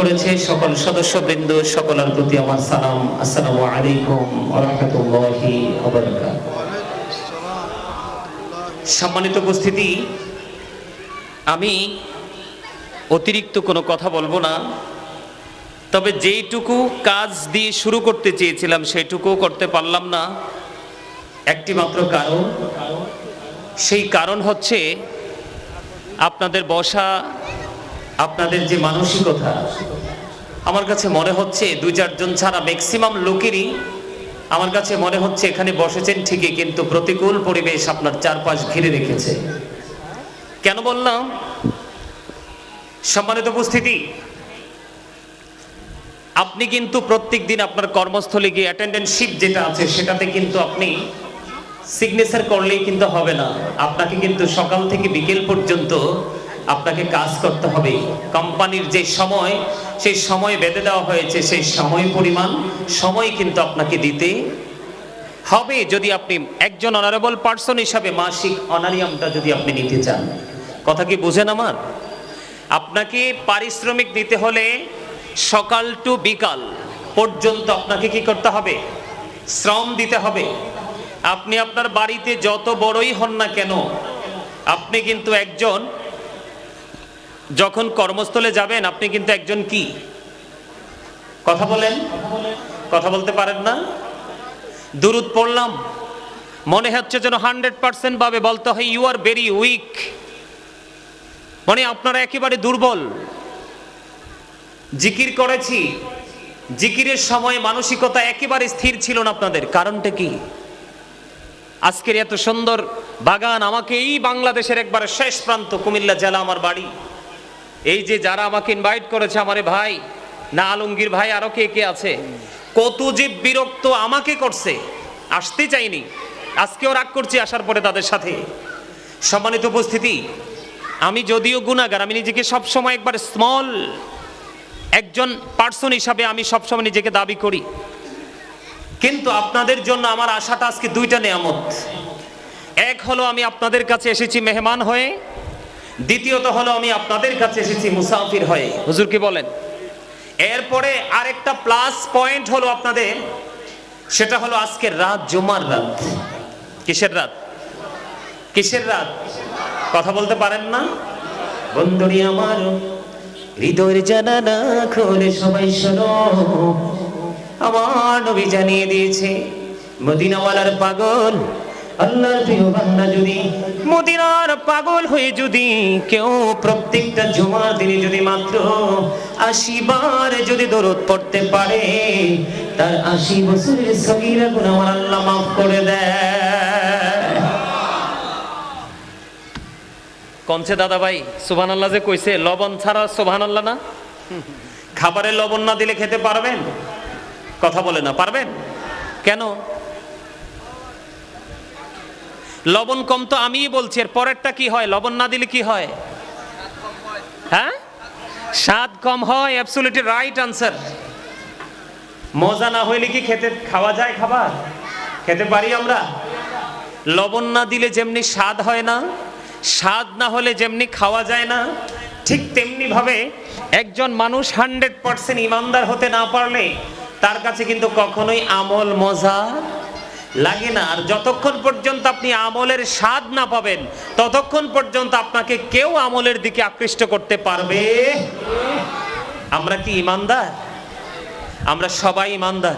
করেছে সকল সদস্যবৃন্দ, সকলের প্রতি আমার সালাম। আসসালামু আলাইকুম সম্মানিত উপস্থিতি, আমি অতিরিক্ত কোনো কথা বলব না, তবে যেইটুকু কাজ দিয়ে শুরু করতে চেয়েছিলাম সেটুকু করতে পারলাম না। একটি মাত্র কারণ, সেই কারণ হচ্ছে আপনাদের বসা আপনাদের যে মানসিকতা, আমার কাছে মনে হচ্ছে দুই চারজন ছাড়া ম্যাক্সিমাম লোকেরই আমার কাছে মনে হচ্ছে এখানে বসেছেন ঠিকই, কিন্তু প্রতিকূল পরিবেশ আপনার চারপাশ ঘিরে রেখেছে। কেন বললাম? সম্মানিত উপস্থিতি, আপনি কিন্তু প্রত্যেক দিন আপনার কর্মস্থলে গিয়ে অ্যাটেন্ডেন্সশিপ যেটা আছে সেটাতে কিন্তু আপনি সিগনেচার করলেই কিন্তু হবে না। আপনাকে কিন্তু সকাল থেকে বিকেল পর্যন্ত আপনাকে কাজ করতে হবে। কোম্পানির যে সময়, সেই সময় বেঁধে দেওয়া হয়েছে, সেই সময় পরিমাণ, সময় কিন্তু আপনাকে দিতে হবে। যদি আপনি একজন অনারেবল পার্সন হিসাবে মাসিক অনারিয়ামটা যদি আপনি নিতে চান। কথা কি বুঝেন আমার? আপনাকে পারিশ্রমিক দিতে হলে সকাল টু বিকাল পর্যন্ত আপনাকে কি করতে হবে? শ্রম দিতে হবে। আপনি আপনার বাড়িতে যত বড়ই হন না কেন, আপনি কিন্তু একজন যখন কর্মস্থলে যাবেন, আপনি কিন্তু একজন কি? কথা বলেন। কথা বলতে পারেন না। দুরুদ পড়লাম। মনে হচ্ছে যেন হান্ড্রেড পার্সেন্ট ভাবে বলতে হয় ইউ আর ভেরি উইক মানে আপনারা একেবারে দুর্বল। জিকির করেছি। জিকিরের সময় মানসিকতা একেবারে স্থির ছিল না আপনাদের। কারণটা কি? আজকের এত সুন্দর বাগান আমাকে এই বাংলাদেশের একবারে শেষ প্রান্ত, কুমিল্লা জেলা আমার বাড়ি। এই যে যারা আমাকে ইনভাইট করেছে আমারে ভাই, না আলমগীর ভাই, আরও কে কে আছে? কত যে বিরক্ত আমাকে করছে, আসতে চাইনি। আজকেও রাগ করছি আসার পরে তাদের সাথে। সম্মানিত উপস্থিতি, আমি যদিও গুণাগার, আমি নিজেকে সবসময় একবার স্মল একজন পার্সন হিসাবে আমি সবসময় নিজেকে দাবি করি। কিন্তু আপনাদের জন্য আমার আশাটা আজকে দুইটা নেয়ামত। এক হলো আমি আপনাদের কাছে এসেছি মেহমান হয়ে দ্বিতীয়ত হলো আমি আপনাদের কাছে এসেছি মুসাফির হয়ে। হুজুর কি বলেন? এরপরে আরেকটা প্লাস পয়েন্ট হলো আপনাদের সেটা হলো আজকের রাত জুমার রাত। কিসের রাত? কিসের রাত? কথা বলতে পারেন না? বন্ধুরি আমার হৃদয়ের জানানা খোলে সবাই শোনো। আমার নবী জানিয়ে দিয়েছে মদিনাওয়ালার পাগল আল্লাহর প্রিয় বান্দা যদি মদিনার পাগল হয়ে যদি কেউ প্রত্যেকটা জুমার দিনে যদি মাত্র আশি যদি দরদ পড়তে পারে, তার আশি বছরের সগিরা গুণ আমার আল্লাহ মাফ করে দেয়। কনছে দাদা ভাই সুবহান আল্লাহ যে কইছে, লবণ ছাড়া সুবহান আল্লাহ না? খাবারে লবণ না দিলে খেতে পারবেন? কথা বলে না, পারবেন? কেন? লবণ কম তো আমিই বলছি, এর পরেরটা কি হয়? লবণ না দিলে কি হয়? হ্যাঁ? স্বাদ কম হয় অ্যাবসলিউটলি রাইট আনসার মজা না হইলে কি খেতে খাওয়া যায় খাবার? খেতে পারি আমরা? লবণ না দিলে যেমনি স্বাদ হয় না, স্বাদ না হলে যেমনি খাওয়া যায় না, ঠিক তেমনি ভাবে একজন মানুষ হান্ড্রেড পার্সেন্ট ইমানদার হতে না পারলে তার কাছে কিন্তু কখনোই আমল মজা লাগে না। আর যতক্ষণ পর্যন্ত আপনি আমলের স্বাদ না পাবেন, ততক্ষণ পর্যন্ত আপনাকে কেউ আমলের দিকে আকৃষ্ট করতে পারবে। আমরা কি ইমানদার? আমরা সবাই ইমানদার।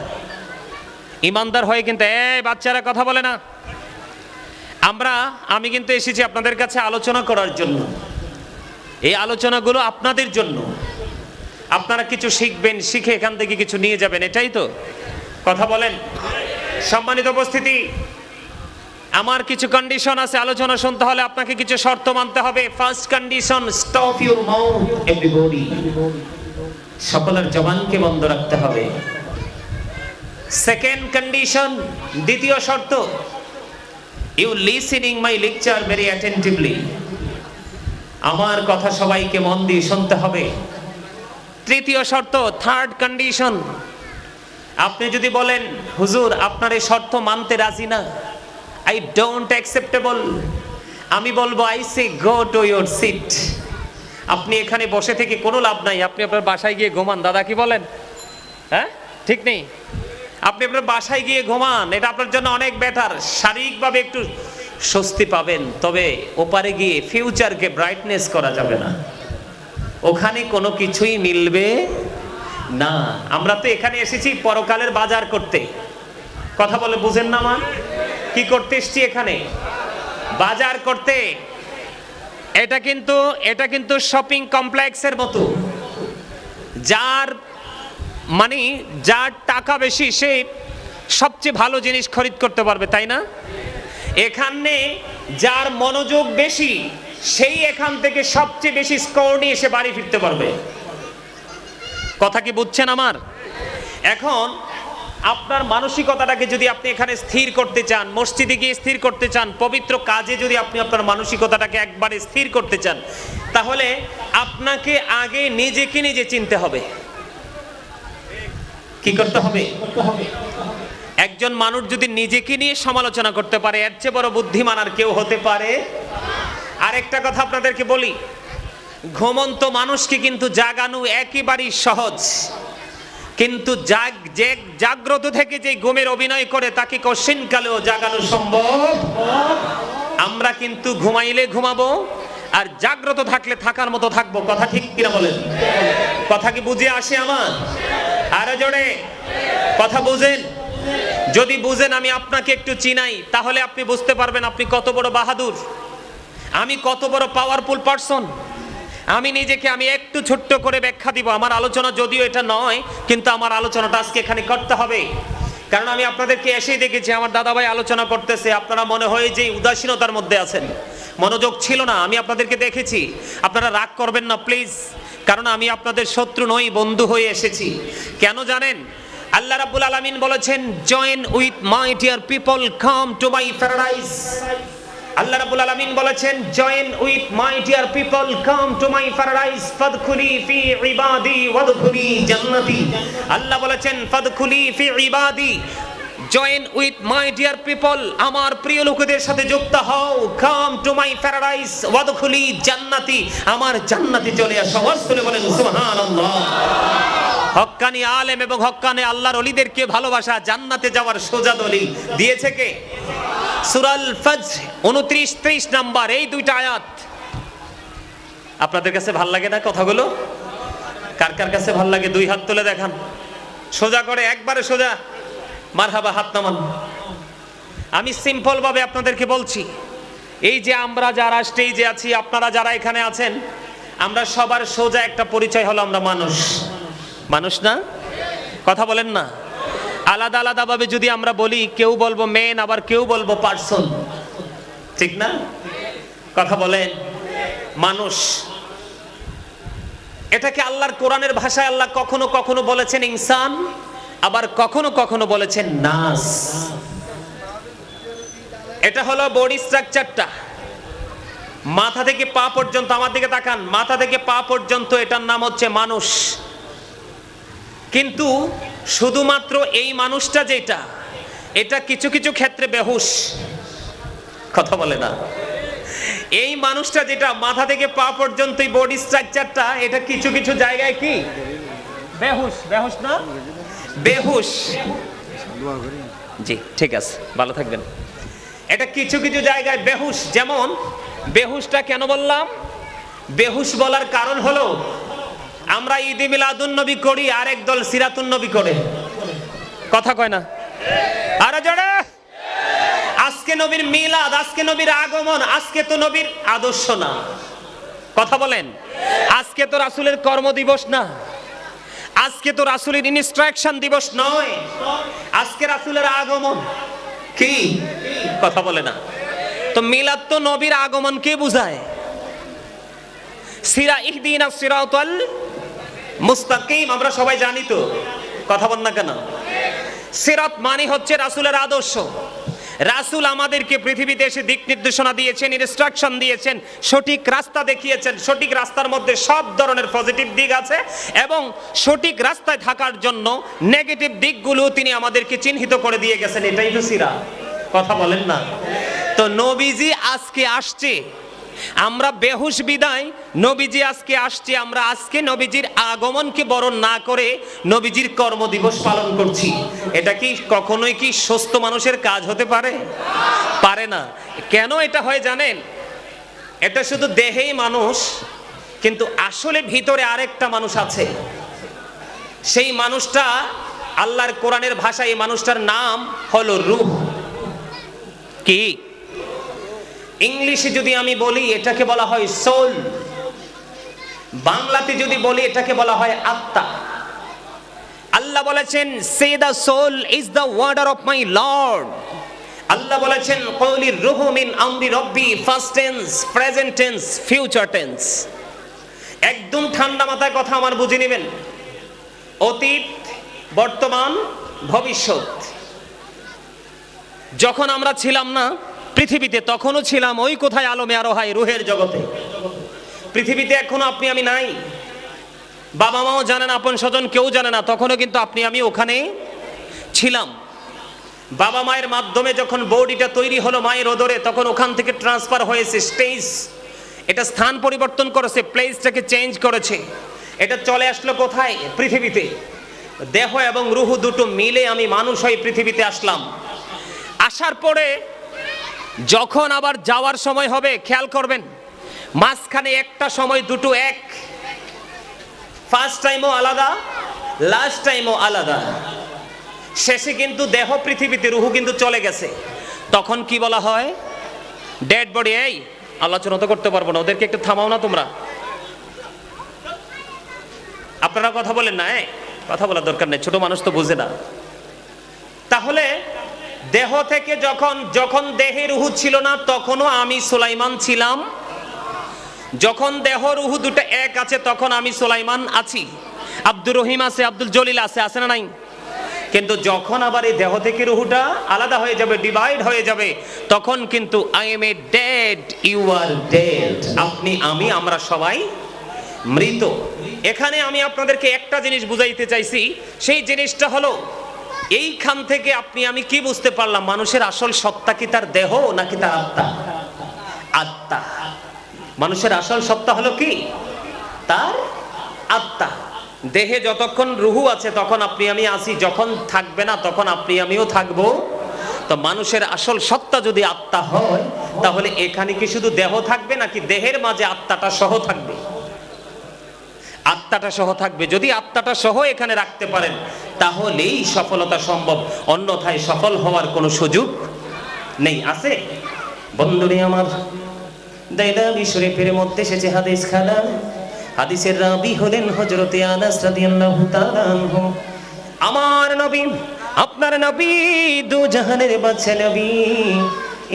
ইমানদার হয়ে কিন্তু, এই বাচ্চারা কথা বলে না। আমরা, আমি কিন্তু এসেছি আপনাদের কাছে আলোচনা করার জন্য। এই আলোচনাগুলো আপনাদের জন্য। আপনারা কিছু শিখবেন, শিখে এখান থেকে কিছু নিয়ে যাবেন, এটাই তো। কথা বলেন। সম্মানিত উপস্থিতি, আমার কিছু কন্ডিশন আছে, আলোচনা শুনতে হলে আপনাকে কিছু শর্ত মানতে হবে। First condition stop your mouth everybody সকলের জবানকে বন্ধ রাখতে হবে। সেকেন্ড কন্ডিশন দ্বিতীয় শর্ত you listening my lecture very attentively আমার কথা সবাইকে মন দিয়ে শুনতে হবে। তৃতীয় শর্ত থার্ড কন্ডিশন আপনি যদি বলেন, হুজুর, আপনার এই শর্ত মানতে রাজি না। আই ডোন্ট অ্যাকসেপ্টেবল আমি বলব I say go to your seat আপনি এখানে বসে থেকে কোনো লাভ নাই। আপনি আপনার বাসায় গিয়ে ঘুমান। দাদা কি বলেন? হ্যাঁ? ঠিক নেই? আপনি আপনার বাসায় গিয়ে ঘুমান। এটা আপনার জন্য অনেক বেটার শারীরিকভাবে একটু স্বস্তি পাবেন। তবে ওপারে গিয়ে ফিউচারকে ব্রাইটনেস করা যাবে না। ওখানে কোনো কিছুই মিলবে না, আমরা তো এখানে এসেছি পরকালের বাজার করতে। কথা বলে বুঝেন না মা? কি করতে এসছি এখানে? বাজার করতে। এটা কিন্তু এটা কিন্তু শপিং কমপ্লেক্সের মতো। যার মানে যার টাকা বেশি, সে সবচেয়ে ভালো জিনিস খরিদ করতে পারবে, তাই না? এখানে যার মনোযোগ বেশি, সেই এখান থেকে সবচেয়ে বেশি স্কোর নিয়ে এসে বাড়ি ফিরতে পারবে। কথা কি বুঝছেন আমার? এখন আপনার মানসিকতাটাকে যদি আপনি এখানে স্থির করতে চান, মসজিদে গিয়ে স্থির করতে চান, পবিত্র কাজে যদি আপনি আপনার মানসিকতাটাকে একবারে স্থির করতে চান, তাহলে আপনাকে আগে নিজেকে নিজে চিনতে হবে। কি করতে হবে? একজন মানুষ যদি নিজেকে নিয়ে সমালোচনা করতে পারে, এর চেয়ে বড় বুদ্ধিমান আর কেউ হতে পারে? আরেকটা কথা আপনাদেরকে বলি ঘুমন্ত মানুষকে কিন্তু জাগানো একেবারেই সহজ। কিন্তু জাগ, যে জাগ্রত থেকে যে ঘুমের অভিনয় করে, তাকে কশিনকালেও জাগানো সম্ভব। আমরা কিন্তু ঘুমাইলে ঘুমাবো, আর জাগ্রত থাকলে থাকার মতো থাকব। কথা ঠিক কিনা বলেন? কথা কি বুঝে আসে আমার? আরও জোরে। কথা বুঝেন? যদি বুঝেন, আমি আপনাকে একটু চিনাই, তাহলে আপনি বুঝতে পারবেন আপনি কত বড় বাহাদুর। আমি কত বড় পাওয়ারফুল পারসন আমি নিজেকে আমি একটু ছোট্ট করে ব্যাখ্যা দিব। আমার আলোচনা যদিও এটা নয়, কিন্তু আমার আলোচনাটা আজকে এখানে করতে হবে। কারণ আমি আপনাদেরকে এসেই দেখেছি, আমার দাদাভাই আলোচনা করতেছে, আপনারা মনে হয় যে উদাসীনতার মধ্যে আছেন। মনোযোগ ছিল না, আমি আপনাদেরকে দেখেছি। আপনারা রাগ করবেন না, প্লিজ। কারণ আমি আপনাদের শত্রু নই, বন্ধু হয়ে এসেছি। কেন জানেন? আল্লাহ রাব্বুল আলামিন বলেছেন join with my dear people come to my paradise Allah রাব্বুল আলামিন বলেছেন join with my dear people come to my paradise ফাদখুলি ফি ইবাদি ওয়াদখুলি জান্নাতি আল্লাহ বলেছেন ফাদখুলি ফি ইবাদি join with my dear people আমার প্রিয় লোকেদের সাথে যুক্ত হও কাম টু মাই প্যারাডাইস ওয়াদখুলি জান্নাতি আমার জান্নাতে চলে আসো, আওয়াজ বলেন, সুবহানাল্লাহ। হক্কানি আলেম এবং হক্কানি আল্লাহর অলিদেরকে ভালোবাসা, জান্নাতে যাওয়ার সোজা দলিল দিয়েছে কে? সুরাল ফজ উনত্রিশ, ত্রিশ নাম্বার, এই দুইটা আয়াত। আপনাদের কাছে ভালো লাগে না কথাগুলো? কার কার কাছে ভালো লাগে? দুই হাত তুলে দেখান। সোজা করে, একবারে সোজা। মারহাবা, হাত নামান। আমি সিম্পল ভাবে আপনাদেরকে বলছি, এই যে আমরা যারা স্টেজে আছি, আপনারা যারা এখানে আছেন, আমরা সবার সোজা একটা পরিচয় হলো আমরা মানুষ। মানুষ না? কথা বলেন না। আলাদা আলাদা ভাবে যদি আমরা বলি, কেউ বলব মেন আবার কেউ বলব পার্সন ঠিক না? কথা বলেন। মানুষ। এটাকে আল্লাহর কোরআনের ভাষায় আল্লাহ কখনো কখনো বলেছেন ইনসান, আবার কখনো কখনো বলেছেন নাস। এটা হলো বডি স্ট্রাকচারটা। মাথা থেকে পা পর্যন্ত, আমার দিকে তাকান, মাথা থেকে পা পর্যন্ত এটার নাম হচ্ছে মানুষ। কিন্তু শুধুমাত্র এই মানুষটা যেটা, এটা কিছু কিছু ক্ষেত্রে বেহুশ। কথা বলে না। এই মানুষটা যেটা, মাথা থেকে পা পর্যন্ত বডি স্ট্রাকচারটা এটা কিছু কিছু জায়গায় কি? বেহুশ বেহুশ না? বেহুশ। জি, ঠিক আছে, ভালো থাকবেন। এটা কিছু কিছু জায়গায় বেহুশ, যেমন, বেহুশটা কেন বললাম? বেহুশ বলার কারণ হলো আমরা ঈদে মিলাদুন নবী করি আর একদল সিরাতুন নবী করে। কথা কয় না? আরে জোরে। আজকে নবীর মিলাদ, আজকে নবীর আগমন, আজকে তো নবীর আদর্শ না। কথা বলেন। আজকে তো রাসূলের কর্মদিবস না। আজকে তো রাসূলের ইনস্ট্রাকশন দিবস নয়। আজকে রাসুলের আগমন। কি? কথা বলে না। তো মিলাদ তো নবীর আগমন কে বুঝায়? সিরা ইহদিনা সিরাতাল মুস্তাকিম, আমরা সবাই জানি তো। কথা বল না কেন? সিরাত মানে হচ্ছে রাসূলের আদর্শ। রাসূল আমাদেরকে পৃথিবীতে এসে দিক নির্দেশনা দিয়েছেন ইনস্ট্রাকশন দিয়েছেন, সঠিক রাস্তা দেখিয়েছেন, সঠিক রাস্তার মধ্যে সব ধরনের পজিটিভ দিক আছে এবং সঠিক রাস্তায় থাকার জন্য নেগেটিভ দিকগুলো তিনি আমাদেরকে চিহ্নিত করে দিয়ে গেছেন। এটাই তো সিরা কথা বলেন না। তো নবীজি আজকে আসছে। আমরা বেহুশ বিদায়, নবীজি আজকে আসছে, আমরা আজকে নবীজির আগমনকে বরণ না করে নবীজির কর্মদিবস পালন করছি। এটা কি কখনোই কি সুস্থ মানুষের কাজ হতে পারে? পারে না। কেন এটা হয় জানেন? এটা শুধু দেহেই মানুষ, কিন্তু আসলে ভিতরে আরেকটা মানুষ আছে। সেই মানুষটা আল্লাহর কোরআনের ভাষায় এই মানুষটার নাম হলো রূহ। কি? ইংলিশে যদি আমি বলি, এটাকে বলা হয় সোল বাংলাতে যদি বলি, এটাকে বলা হয় আত্মা। আল্লাহ বলেছেন say the soul is the order of my lord Allah বলেছেন কৌলি রুহু মিন আমরি রব্বি first tense present tense future tense একদম ঠান্ডা মাথায় কথা আমার বুঝে নেবেন। অতীত, বর্তমান, ভবিষ্যৎ। যখন আমরা ছিলাম না পৃথিবীতে তখনও ছিলাম ওই কোথায় আলমে আরও হয় রুহের জগতে। পৃথিবীতে এখনও আপনি আমি নাই। বাবা মাও জানে না, আপন স্বজন কেউ জানে না, তখনও কিন্তু আপনি আমি ওখানে ছিলাম। বাবা মায়ের মাধ্যমে যখন বডিটা তৈরি হলো মায়ের ওদরে, তখন ওখান থেকে ট্রান্সফার হয়েছে স্টেজ। এটা স্থান পরিবর্তন করেছে, প্লেসটাকে চেঞ্জ করেছে। এটা চলে আসলো কোথায়? পৃথিবীতে। দেহ এবং রুহু দুটো মিলে আমি মানুষ হয়ে পৃথিবীতে আসলাম। আসার পরে যখন আবার যাওয়ার সময় হবে, খেয়াল করবেন, মাঝখানে একটা সময়, দুটো এক। ফার্স্ট টাইমও আলাদা লাস্ট টাইমও আলাদা। শেষে কিন্তু দেহ পৃথিবীতে, রুহু কিন্তু চলে গেছে। তখন কি বলা হয়? ডেড বডি এই আলোচনা তো করতে পারব না, ওদেরকে একটু থামাও না তোমরা। আপনারা কথা বলেন না? কথা বলার দরকার নেই, ছোট মানুষ তো বুঝে না। দেহ থেকে যখন যখন দেহে রুহু ছিল না, তখনও আমি সুলাইমান ছিলাম। যখন দেহ রুহু দুটো এক আছে, তখন আমি সুলাইমান আছি। আব্দুর রহিম আছে, আব্দুল জলিল আছে আছে না নাই? কিন্তু যখন আবার এই দেহ থেকে রুহুটা আলাদা হয়ে যাবে ডিভাইড হয়ে যাবে, তখন কিন্তু I am a dead you are dead আপনি, আমি, আমরা সবাই মৃত। এখানে আমি আপনাদেরকে একটা জিনিস বুঝাইতে চাইছি, সেই জিনিসটা হলো এইখান থেকে আপনি, আমি কি বুঝতে পারলাম? মানুষের আসল সত্তা কি তার দেহ নাকি তার আত্মা? আত্মা। মানুষের আসল সত্তা হলো কি? তার আত্মা। দেহে যতক্ষণ রুহু আছে, তখন আপনি, আমি আসি যখন থাকবে না, তখন আপনি, আমিও থাকব। তো মানুষের আসল সত্তা যদি আত্মা হয়, তাহলে এখানে কি শুধু দেহ থাকবে নাকি দেহের মাঝে আত্মাটা সহ থাকবে? আত্মাটা সহ থাকবে। যদি আত্মাটা সহ এখানে রাখতে পারেন, তাহলেই সফলতা সম্ভব। অন্যথায় সফল হওয়ার কোনো সুযোগ নেই। আছে? বন্ধুরে আমার দাইলাবি শরীফের মধ্যে এসেছে হাদিস খানা হাদিসের রাবি হলেন হজরতে আনাস রাদিয়াল্লাহু তাআলা আমার নবী, আপনার নবী, দু জাহানের বাদশা নবী,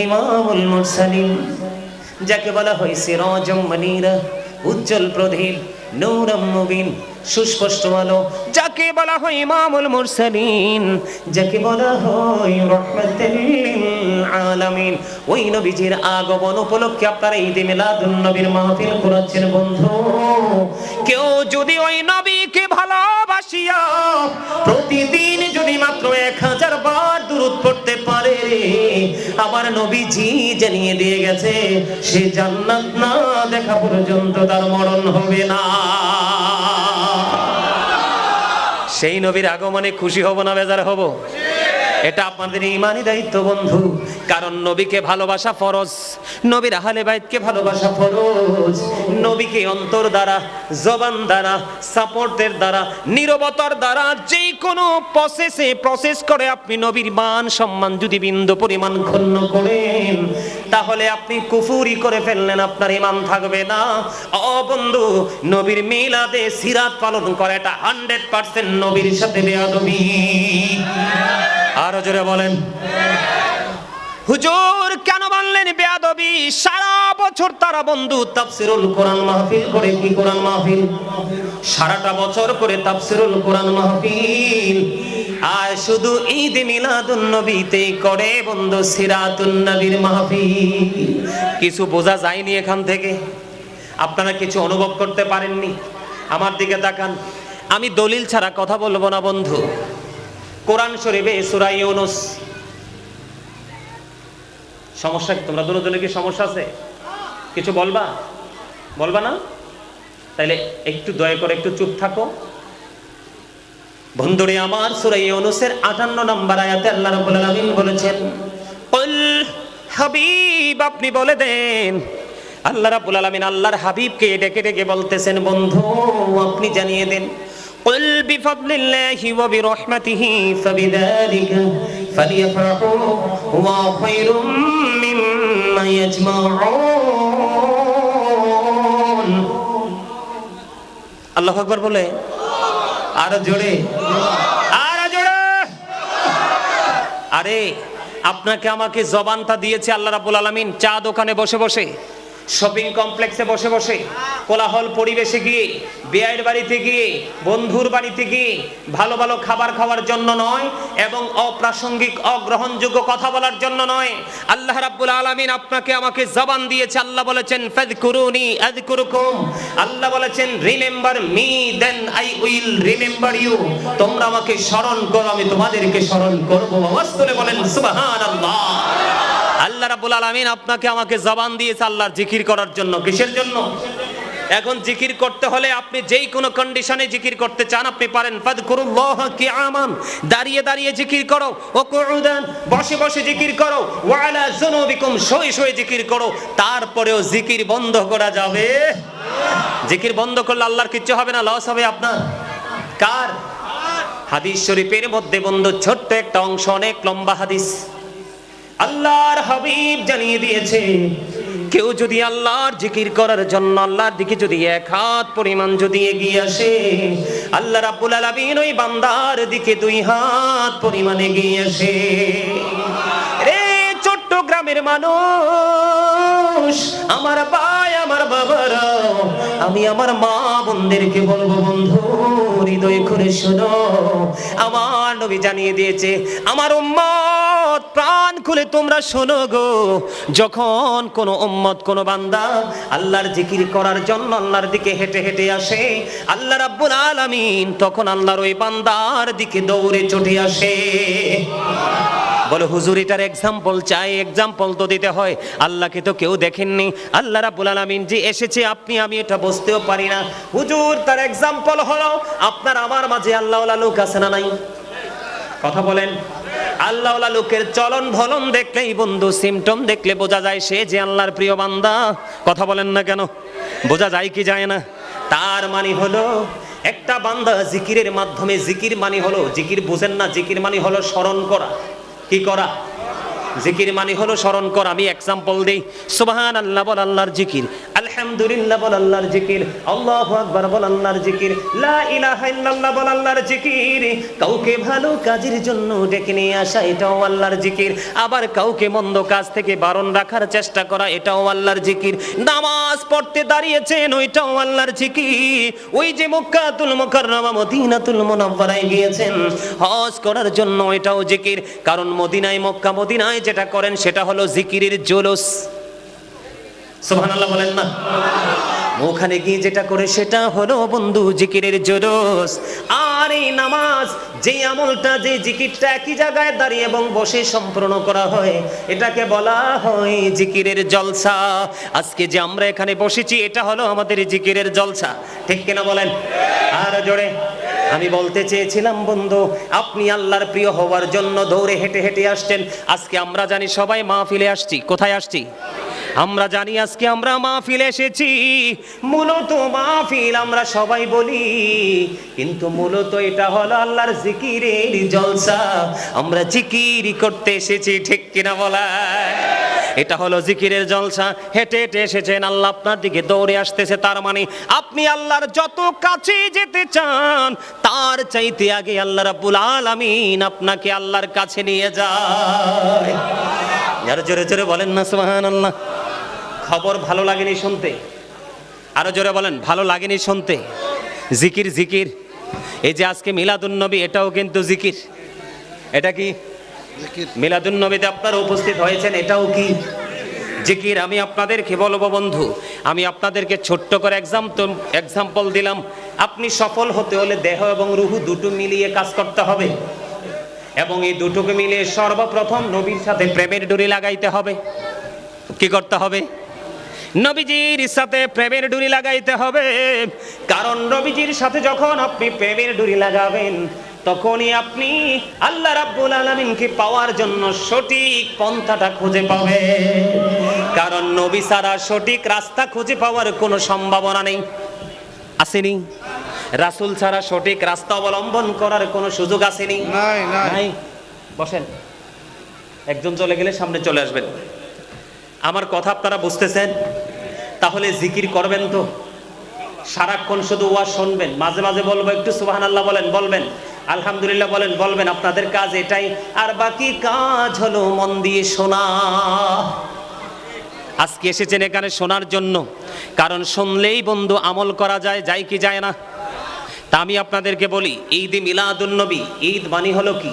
ইমামুল মুরসালিন, যাকে বলা হয় সিরাজম মনিরা, উজ্জ্বল প্রদীপ। নূরম মুবিন, সুস্পষ্ট আলো যাকে বলা হয় ইমামুল মুরসালিন, যাকে বলা হয় রহমাতুল আলামিন। ওই নবীজির আগমন উপলক্ষে আপনারা ঈদে মিলাদুন নবীর মাহফিল করাচ্ছেন, বন্ধু। কেউ যদি ওই নবীকে ভালোবাসিয়া প্রতিদিন আমার নবীজি জানিয়ে দিয়ে গেছে, সে জান্নাত না দেখা পর্যন্ত তার মরণ হবে না। সেই নবীর আগমনে খুশি হব না বেজার হব? এটা আপনাদের ইমানই দায়িত্ব, বন্ধু। কারণ নবীকে ভালোবাসা ফরজ, নবীর আহলে বাইতকে ভালোবাসা ফরজ। নবীকে অন্তর দ্বারা, জবান দ্বারা, সাপোর্টের দ্বারা, নীরবতার দ্বারা যে কোনো প্রসেসে প্রসেস করে আপনি নবীর মান সম্মান যদি বিন্দু পরিমাণ ক্ষুণ্ণ করেন, তাহলে আপনি কুফুরি করে ফেললেন, আপনার ইমান থাকবে না। ও বন্ধু, নবীর মিলাদে সিরাত পালন করে এটা হান্ড্রেড পার্সেন্ট নবীর সাথে বেয়াদবি। আরও জোরে বলেন। হুজুর, কেন বললেন বেয়াদবি? সারা বছর তারা বন্ধু তাফসিরুল কোরআন মাহফিল করে কি কোরআন মাহফিল? সারাটা বছর করে তাফসিরুল কোরআন মাহফিল। আর শুধু ঈদ মিলাদুন নবীতে করে বন্ধু সিরাতুন নবীর মাহফিল। কিছু বোঝা যায়নি এখান থেকে? আপনারা কিছু অনুভব করতে পারেননি? আমার দিকে তাকান। আমি দলিল ছাড়া কথা বলব না, বন্ধু। কোরআন শরীফে সূরা ইউনুস। সমস্যা তোমরা দুজনে কি সমস্যা আছে? কিছু বলবা? বলবা না? তাইলে একটু দয়া করে একটু চুপ থাকো। বন্ধুরে, আমার সূরা ইউনূসের 58 নম্বর আয়াতে আল্লাহ রাব্বুল আলামিন বলেছেন হাবিব, আপনি বলে দেন। আল্লাহ রাব্বুল আলামিন আল্লাহর হাবিবকে ডেকে ডেকে বলতেছেন, বন্ধু, আপনি জানিয়ে দেন। قل بفضل الله وبرحمته فبذلك فليفرحوا هو خير مما يجمعون আল্লাহ আকবার বলে আরো জোরে আরো জোরে আরে আপনাকে আমাকে জবানটা দিয়েছে আল্লাহ রাব্বুল আলামিন চা দোকানে বসে বসে শপিং কমপ্লেক্সে বসে বসে, কোলাহল পরিবেশে গিয়ে, বিয়ের বাড়িতে গিয়ে, বন্ধুর বাড়িতে গিয়ে ভালো ভালো খাবার খাওয়ার জন্য নয় এবং অপ্রাসঙ্গিক, অগ্রহণযোগ্য কথা বলার জন্য নয়। আল্লাহ রাব্বুল আলামিন আপনাকে আমাকে জবান দিয়েছে। আল্লাহ বলেছেন, ফাযকুরুনি আযকুরুকুম। আল্লাহ বলেছেন, remember me then I will remember you. তোমরা আমাকে স্মরণ করো, আমি তোমাদেরকে স্মরণ করব। আওয়াজ তুলে বলেন, সুবহানাল্লাহ। আল্লাহ রাব্বুল আলামিন আপনাকে আমাকে জবান দিয়েছে, আল্লাহর জিকির করার জন্য, কিসের জন্য? এখন জিকির করতে হলে আপনি যেই কোনো কন্ডিশনে জিকির করতে চান, আপনি পারেন, ফাদকুরুল্লাহ কিয়ামান, দাঁড়িয়ে দাঁড়িয়ে জিকির করো ও কুউদান বসে বসে জিকির করো ওয়া আলা জুনুবিকুম শুয়ে শুয়ে জিকির করো, তারপরেও জিকির বন্ধ করা যাবে। জিকির বন্ধ করলে আল্লাহর কিচ্ছু হবে না লস হবে আপনার। কার? হাদিস শরীফের মধ্যে বন্ধু, ছোট্ট একটা অংশ, অনেক লম্বা হাদিস। আল্লাহর হাবিব জানিয়ে দিয়েছে, কেউ যদি আল্লাহর জিকির করার জন্য আল্লাহর দিকে যদি এক হাত পরিমাণ যদি এগিয়ে আসে, আল্লাহ রাব্বুল আলামিন ওই বান্দার দিকে দুই হাত পরিমাণ এগিয়ে আসে। রে চট্টগ্রামের মানুষ, আমার ভাই, আমার বাবারা আমি আমার মা বোনদেরকে বলব, বন্ধু, হৃদয় করে শোনো। আমার নবী জানিয়ে দিয়েছে, আমার উম্মত প্রাণ খুলে তোমরা শোনো গো। যখন কোন উম্মত, কোন বান্দা আল্লাহর জিকির করার জন্য আল্লাহর দিকে হেঁটে হেঁটে আসে, আল্লাহ রাব্বুল আলামিন, তখন আল্লাহর ওই বান্দার দিকে দৌড়ে চটে আসে। বলে, হুজুর, এটার এক্সাম্পল চাই এক্সাম্পল তো দিতে হয়। আল্লাহকে তো কেউ দেখেননি। আল্লাহ রাব্বুল আলামিন যে এসেছে, আপনি, আমি এটা বুঝতেও পারি না। হুজুর, তার এক্সাম্পল হলো, আপনার আমার মাঝে আল্লাহওয়ালা লোক আছে না নাই? কথা বলেন। আল্লাহওয়ালা লোকের চলন ভলন দেখলেই বন্ধু সিমটম দেখলে বোঝা যায় সে যে আল্লাহর প্রিয় বান্দা। কথা বলেন না কেন? বোঝা যায় কি যায় না? তার মানে হলো, একটা বান্দা জিকিরের মাধ্যমে, জিকির মানে হলো, জিকির বুঝেন না, জিকির মানে হলো স্মরণ করা। কি করা? জিকির মানে হলো স্মরণ কর, আমি এক্সাম্পল দেই। সুবহান আল্লাহ বল আল্লাহর জিকির। আলহামদুলিল্লাহ বল আল্লাহর জিকির। আল্লাহু আকবার বল আল্লাহর জিকির। লা ইলাহা ইল্লাল্লাহ বল আল্লাহর জিকির। কাউকে ভালো কাজের জন্য ডেকে নিয়ে আসা, এটাও আল্লাহর জিকির। আবার কাউকে মন্দ কাজ থেকে বারণ রাখার চেষ্টা করা, এটাও আল্লাহর জিকির। নামাজ পড়তে দাঁড়িয়েছেন, ওইটাও আল্লাহর জিকির। ওই যে মক্কাতুল মুকাররমা, মদিনাতুল মুনাওয়ারায় গিয়েছেন, হজ করার জন্য এটাও জিকির। কারণ মদিনায় মক্কা, মদিনায় যেটা করেন সেটা হলো জিকিরের জুলুস। আল্লাহ বলেন না? ওখানে গিয়ে যেটা করে সেটা হলো বন্ধু, জিকিরের জোলস। আর এই নামাজ যে আমলটা যে জিকিরটা একই জায়গায় দাঁড়িয়ে এবং বসে সম্পূর্ণ করা হয়, এটাকে বলা হয় জিকিরের জলসা। আজকে যে আমরা এখানে বসেছি, এটা হলো আমাদের জিকিরের জলসা। ঠিক কিনা বলেন? আর জোরে। আমি বলতে চেয়েছিলাম, বন্ধু, আপনি আল্লাহর প্রিয় হওয়ার জন্য দৌড়ে হেঁটে হেঁটে আসছেন। আজকে আমরা জানি সবাই মাহফিলে আসছি। কোথায় আসছি? আমরা জানি আজকে আমরা মাহফিল এসেছি। মূলত মাহফিল আমরা সবাই বলি, কিন্তু মূলত এটা হলো আল্লাহর জিকিরের জলসা। আমরা জিকির করতে এসেছি, ঠিক কিনা বলা এটা হলো জিকিরের জলসা। হেঁটে হেঁটে এসেছেন, আল্লাহ আপনার দিকে দৌড়ে আসতেছে। তার মানে আপনি আল্লাহর যত কাছে যেতে চান, তার চাইতে আগে আল্লাহ রাব্বুল আলামিন আপনাকে আল্লাহর কাছে নিয়ে যায়। আর জোরে জোরে বলেন না, সুবহানাল্লাহ। খবর ভালো লাগেনি শুনতে। আরও জোরে বলেন, ভালো লাগেনি শুনতে। জিকির জিকির। এই যে আজকে মিলাদুন্নবী এটাও কিন্তু জিকির। এটা কি? মিলাদুন্নবীতে আপনারা উপস্থিত হয়েছেন এটাও কি? জিকির। আমি আপনাদেরকে বলব বন্ধু আমি আপনাদেরকে ছোট্ট করে এক্সাম্পল এক্সাম্পল দিলাম। আপনি সফল হতে হলে দেহ এবং রুহু দুটো মিলিয়ে কাজ করতে হবে। এবং এই দুটোকে মিলিয়ে সর্বপ্রথম নবীর সাথে প্রেমের ডুরি লাগাইতে হবে। কি করতে হবে? নবীজির সাথে প্রেমের ডুরি লাগাইতে হবে। কারণ নবীজির সাথে যখন আপনি প্রেমের ডুরি লাগাবেন তখনই আপনি আল্লাহ রাব্বুল আলামিনকে পাওয়ার জন্য সঠিক পন্থাটা খুঁজে পাবে কারণ নবী ছাড়া সঠিক রাস্তা খুঁজে পাওয়ার কোনো সম্ভাবনা নেই। আসেনি? রাসূল ছাড়া সঠিক রাস্তা অবলম্বন করার কোনো সুযোগ আসেনি? নাই? বসেন। একজন চলে গেলে সামনে চলে আসবেন। আমার কথা আপনারা বুঝতেছেন? তাহলে জিকির করবেন তো? সারাক্ষণ শুধু ওয়াজ শুনবেন। মাঝে মাঝে বলব, একটু সুবাহান আল্লাহ বলেন, বলবেন। আলহামদুলিল্লাহ বলেন, বলবেন, আপনাদের কাজ এটাই। আর বাকি কাজ হলো মন দিয়ে শোনা। আজকে এসেছেন এখানে শোনার জন্য। কারণ শুনলেই বন্ধু আমল করা যায় যায় কি যায় না? তা আমি আপনাদেরকে বলি, ঈদ মিলাদুন্নবী ঈদ মানি হলো কি?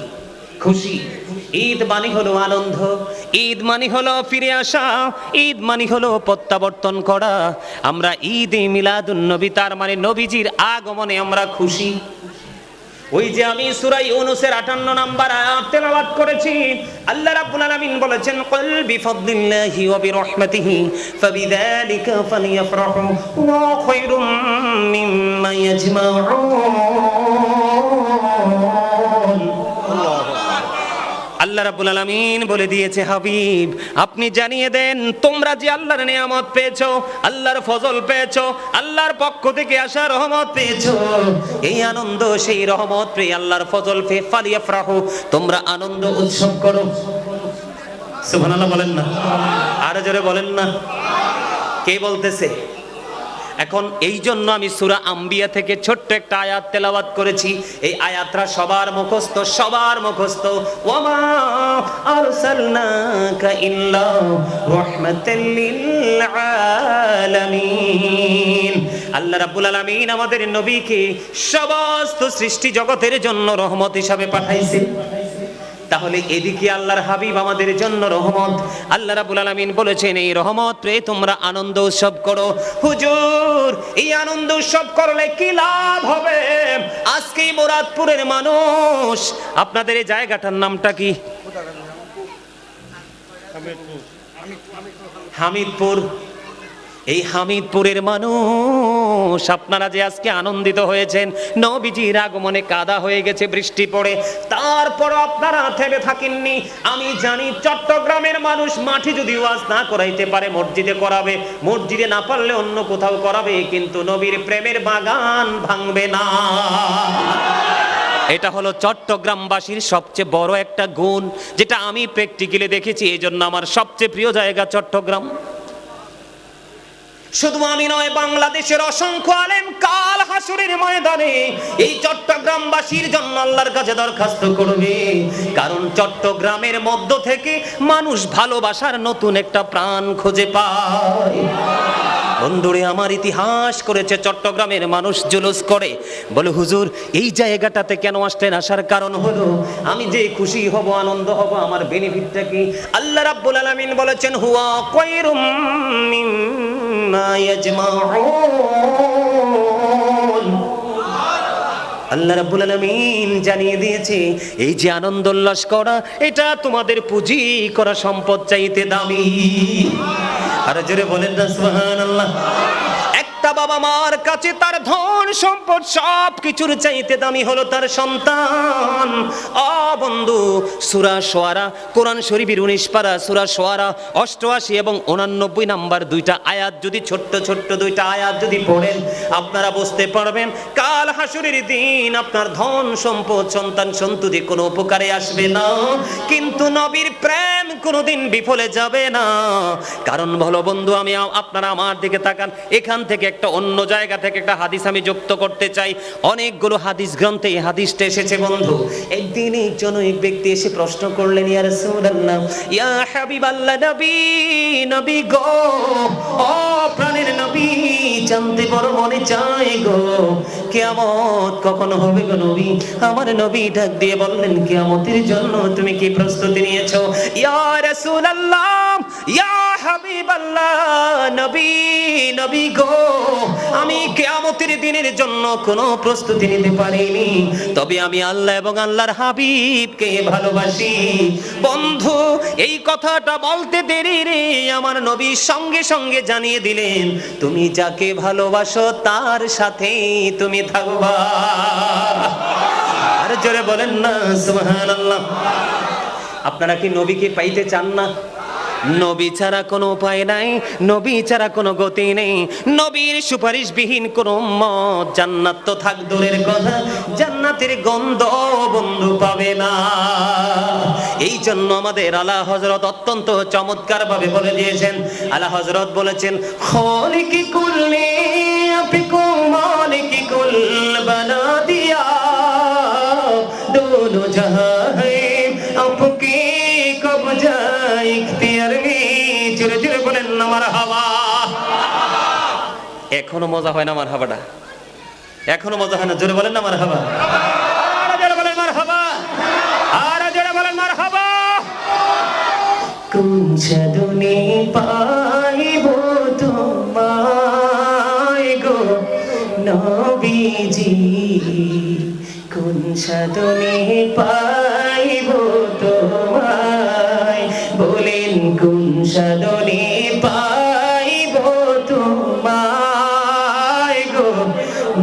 খুশি। ঈদ মানি হলো আনন্দ। ঈদ মানি হলো ফিরে আসা, ঈদ মানি হলো প্রত্যাবর্তন করা। আমরা ঈদ মিলাদুন্নবী তার মানে নবীজির আগমনে আমরা খুশি। ওই যে আমি সূরা ইউনূসের 58 নাম্বার আয়াত তেলাওয়াত করেছি, আল্লাহ রাব্বুল আলামিন বলেছেন, কুল বিফাদলিল্লাহি ওয়া বিরহমাতিহি ফাবিযালিকা ফালইফরাহু ওয়া খায়রুম মিম্মা ইয়াজমাউন। আল্লাহ রাব্বুল আলামিন বলে দিয়েছে, হাবিব, আপনি জানিয়ে দেন, তোমরা যে আল্লাহর নিয়ামত পেয়েছ, আল্লাহর ফজল পেয়েছ, আল্লাহর পক্ষ থেকে আসা রহমত পেয়েছ, এই আনন্দ, সেই রহমত পেয়ে আল্লাহর ফজল পেয়ে ফালিয়াফরাহু তোমরা আনন্দ উৎসব করো। সুবহানাল্লাহ বলেন না। আরও জোরে বলেন না। কে বলতেছে? এখন এই জন্য আমি সুরা আম্বিয়া থেকে ছোট্ট একটা আয়াত তেলাওয়াত করেছি। এই আয়াতটা সবার মুখস্থ সবার মুখস্থ। ওয়ামা আরসালনাকা ইল্লা রাহমাতাল লিল আলামিন আল্লাহ রাব্বুল আলামিন আমাদের নবীকে সমস্ত সৃষ্টি জগতের জন্য রহমত হিসাবে পাঠাইছে। তাহলে এদিকে আল্লাহর হাবিব আমাদের জন্য রহমত। আল্লাহ রাবুল আলামিন বলেছেন এই রহমত পেয়ে তোমরা আনন্দ উৎসব করো। হুজুর এই আনন্দ উৎসব করলে কি লাভ হবে? আজকে এই মুরাদপুরের মানুষ আপনাদের এই জায়গাটার নামটা কি? হামিদপুর। এই হামিদপুরের মানুষ, আপনারা যে আজকে আনন্দিত হয়েছেন, নবীজির আগমনে কাদা হয়ে গেছে, বৃষ্টি পড়ে তারপর আপনারা থেমে থাকেননি। আমি জানি চট্টগ্রামের মানুষ মাঠে যদি ওয়াজ না করাইতে পারে, মসজিদে করাবে, মসজিদে না পারলে অন্য কোথাও করাবে, কিন্তু নবীর প্রেমের বাগান ভাঙবে না। এটা হলো চট্টগ্রামবাসীর সবচেয়ে বড় একটা গুণ, যেটা আমি প্র্যাকটিক্যালি দেখেছি এই জন্য আমার সবচেয়ে প্রিয় জায়গা চট্টগ্রাম। শুধু আমি নয়, বাংলাদেশের অসংখ্য আলেম কাল হাসুরের ময়দানে এই চট্টগ্রামবাসীর জন্য আল্লাহর কাছে দরখাস্ত করবে। কারণ চট্টগ্রামের মধ্য থেকে মানুষ ভালোবাসার নতুন একটা প্রাণ খুঁজে পায়। বন্ধুরে, আমার ইতিহাস করেছে চট্টগ্রামের মানুষ জুলুস করে। বলে, হুজুর, এই জায়গাটাতে কেন আসলেন? আসার কারণ হলো, আমি যে খুশি হব, আনন্দ হব, আমার বেনিফিটটা কি? আল্লাহ রাব্বুল আলামিন বলেছেন, হুয়া কয়রুম মিম্মা ইয়াজমাউন। আল্লাহ রাব্বুল আলামিন জানিয়ে দিয়েছে, এই যে আনন্দ উল্লাস করা, এটা তোমাদের পুঁজি করা সম্পদ চাইতে দামি। আর জোরে বলেন না সুবহানাল্লাহ। একটা বাবা মার কাছে তার ধন সম্পদ সব কিছুর চাইতে দামি হলো তার সন্তান। অ বন্ধু, সুরা সোয়ারা, কোরআন শরীফের উনিশ পারা, সুরা সোয়ারা, অষ্টআশি এবং উনানব্বই নাম্বার দুইটা আয়াত, যদি ছোট্ট ছোট্ট দুইটা আয়াত যদি পড়েন, আপনারা বুঝতে পারবেন, কাল হাসুরের দিন আপনার ধন সম্পদ, সন্তান সন্ততি কোনো উপকারে আসবে না। কিন্তু নবীর প্রেম কোনোদিন বিফলে যাবে না। কারণ ভালো বন্ধু, আমি আপনারা আমার দিকে তাকান, এখান থেকে একটা অন্য জায়গা থেকে একটা হাদিস আমি যুক্ত করতে চাই। অনেকগুলো হাদিস গ্রন্থে এই হাদিসটা এসেছে, বন্ধু। একদিন একজন এক ব্যক্তি এসে প্রশ্ন করলেন, ইয়া রাসূলুল্লাহ, ইয়া হাবিবাল্লাহ, নবী নবী গো, ও প্রাণের জানতে বড় মনে চায় গো। কিয়ামত কখন হবে গো নবী? আমার নবী ডাক দিয়ে বললেন, কিয়ামতের জন্য তুমি কি প্রস্তুতি নিয়েছো? ইয়া নবী নবী গো, আমি দিনের জন্য কোনো প্রস্তুতি নিতে পারিনি। তবে আমি আল্লাহ এবং আল্লাহর হাবিবকে ভালোবাসি। বন্ধু, এই কথাটা বলতে দেরি রে। আমার নবী সঙ্গে সঙ্গে জানিয়ে দিলেন, তুমি যাকে ভালোবাসো তার সাথে, তুমি থাকবা। আর জোরে বলেন না, সুবহানাল্লাহ। আপনারা কি নবীকে পাইতে চান না? নবী ছাড়া কোনো উপায় নাই, নবী ছাড়া কোনো গতি নেই। নবীর সুপারিশ বিহীন কোনো মত জান্নাত তো থাক দূরের কথা, জান্নাতের গন্ধ বন্ধু পাবে না। এই জন্য আমাদের আলা হজরত অত্যন্ত চমৎকার ভাবে বলে দিয়েছেন আলা হজরত বলেছেন, খলিকি কুল্লি আপিকু কি কুল বানা দিয়া দোনো এখনও মজা হয় না আমার হাওয়াটা এখনও মজা হয় না? জোরে বলেন না আমার সাধনে পাইব তোমায় গো নবীজি। সাধনে পাইব তোমায়? বলেন কোন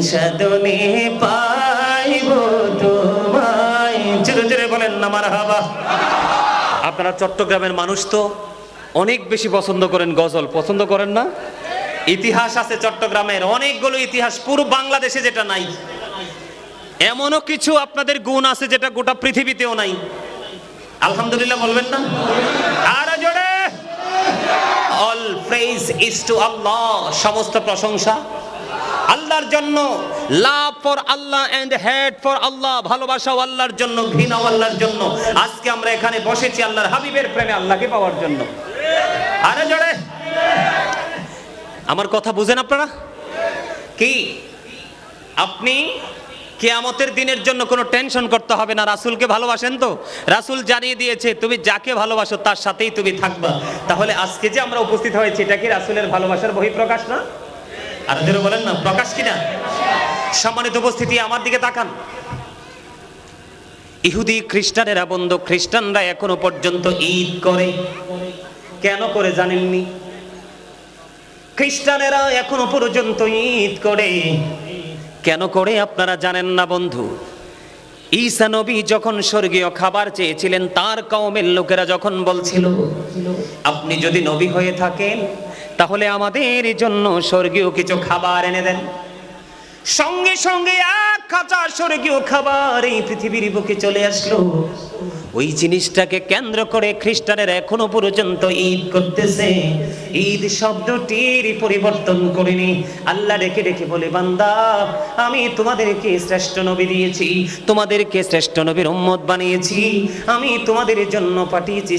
সাধনে পাইব তোমায়। জোরে জোরে বলেন না মার হাবা আপনারা চট্টগ্রামের মানুষ তো অনেক বেশি পছন্দ করেন গজল। পছন্দ করেন না? ইতিহাস আছে চট্টগ্রামের অনেকগুলো ইতিহাস। পুরো বাংলাদেশে যেটা নাই। এমনও কিছু আপনাদের গুণ আছে যেটা গোটা পৃথিবীতেও নাই। আলহামদুলিল্লাহ বলবেন না? আর জোরে। All praise is to Allah সমস্ত প্রশংসা। আল্লাহর জন্য love for Allah and hate for Allah ভালোবাসাও আল্লাহর জন্য, ঘৃণাও আল্লাহর জন্য। আজকে আমরা এখানে বসেছি আল্লাহর হাবিবের প্রেমে, আল্লাহকে পাওয়ার জন্য। আরে জোরে। আমার কথা বুঝেন আপনারা? কি? আপনি কেয়ামতের দিনের জন্য কোনো টেনশন করতে হবে না, রাসূলকে ভালোবাসেন তো? রাসূল জানিয়ে দিয়েছে, তুমি যাকে ভালোবাসো, তার সাথেই তুমি থাকবা। তাহলে আজকে যে আমরা উপস্থিত হয়েছি, এটা কি রাসূলের ভালোবাসার বহিঃপ্রকাশ না? আর যারা বলেন না, প্রকাশ কিনা? সম্মানিত উপস্থিতি, আমার দিকে তাকান। ইহুদি খ্রিস্টানেরা বন্ধু, খ্রিস্টানরা এখনও পর্যন্ত ঈদ করে। কেন করে জানেননি? খ্রিস্টানেরা এখনও পর্যন্ত ঈদ করে। কেন করে আপনারা জানেন না বন্ধু? ঈসা নবী যখন স্বর্গীয় খাবার চেয়েছিলেন, তার কওমের লোকেরা যখন বলছিল, আপনি যদি নবী হয়ে থাকেন তাহলে আমাদের জন্য স্বর্গীয় কিছু খাবার এনে দেন। সঙ্গে সঙ্গে এক খাঁচা স্বর্গীয় খাবার এই পৃথিবীর বুকে চলে আসলো। ওই জিনিসটাকে কেন্দ্র করে খ্রিস্টানের এখনও পর্যন্ত ঈদ করতেছে। ঈদ শব্দটির পরিবর্তন করিনি আল্লাহ ডেকে ডেকে বলে, বান্দা, আমি তোমাদেরকে শ্রেষ্ঠ নবী দিয়েছি। তোমাদেরকে শ্রেষ্ঠ নবীর উম্মত বানিয়েছি। আমি তোমাদের জন্য পাঠিয়েছি